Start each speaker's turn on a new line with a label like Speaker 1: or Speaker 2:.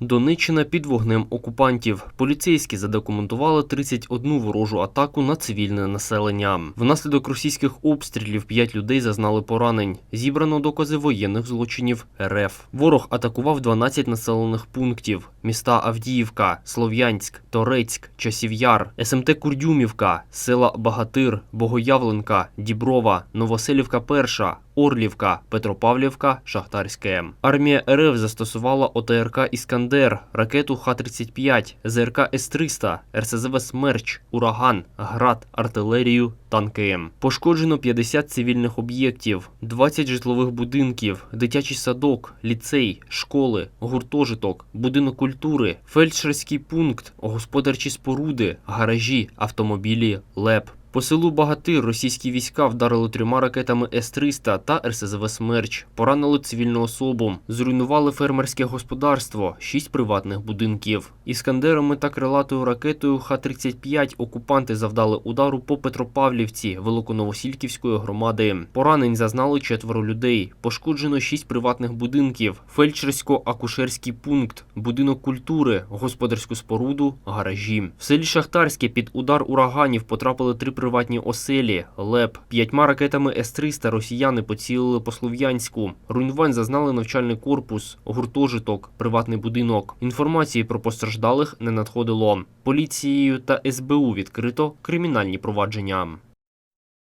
Speaker 1: Донеччина під вогнем окупантів. Поліцейські задокументували 31 ворожу атаку на цивільне населення. Внаслідок російських обстрілів 5 людей зазнали поранень. Зібрано докази воєнних злочинів РФ. Ворог атакував 12 населених пунктів: міста Авдіївка, Слов'янськ, Торецьк, Часів'яр, СМТ Курдюмівка, села Багатир, Богоявленка, Діброва, Новоселівка Перша. Орлівка, Петропавлівка, Шахтарське. Армія РФ застосувала ОТРК Іскандер, ракету Х-35, ЗРК С-300, РСЗВ Смерч, Ураган, Град, артилерію, танки. М. Пошкоджено 50 цивільних об'єктів, 20 житлових будинків, дитячий садок, ліцей, школи, гуртожиток, будинок культури, фельдшерський пункт, господарчі споруди, гаражі, автомобілі, ЛЕП. По селу Багатир російські війська вдарили трьома ракетами С-300 та РСЗВ «Смерч». Поранили цивільну особу. Зруйнували фермерське господарство, шість приватних будинків. Іскандерами та крилатою ракетою Х-35 окупанти завдали удару по Петропавлівці Великоновосільківської громади. Поранень зазнали четверо людей. Пошкоджено шість приватних будинків, фельдшерсько-акушерський пункт, будинок культури, господарську споруду, гаражі. В селі Шахтарське під удар ураганів потрапили три приватні оселі, ЛЕП. П'ятьма ракетами С-300 росіяни поцілили по Слов'янську. Руйнувань зазнали навчальний корпус, гуртожиток, приватний будинок. Інформації про постраждалих не надходило. Поліцією та СБУ відкрито кримінальні провадження.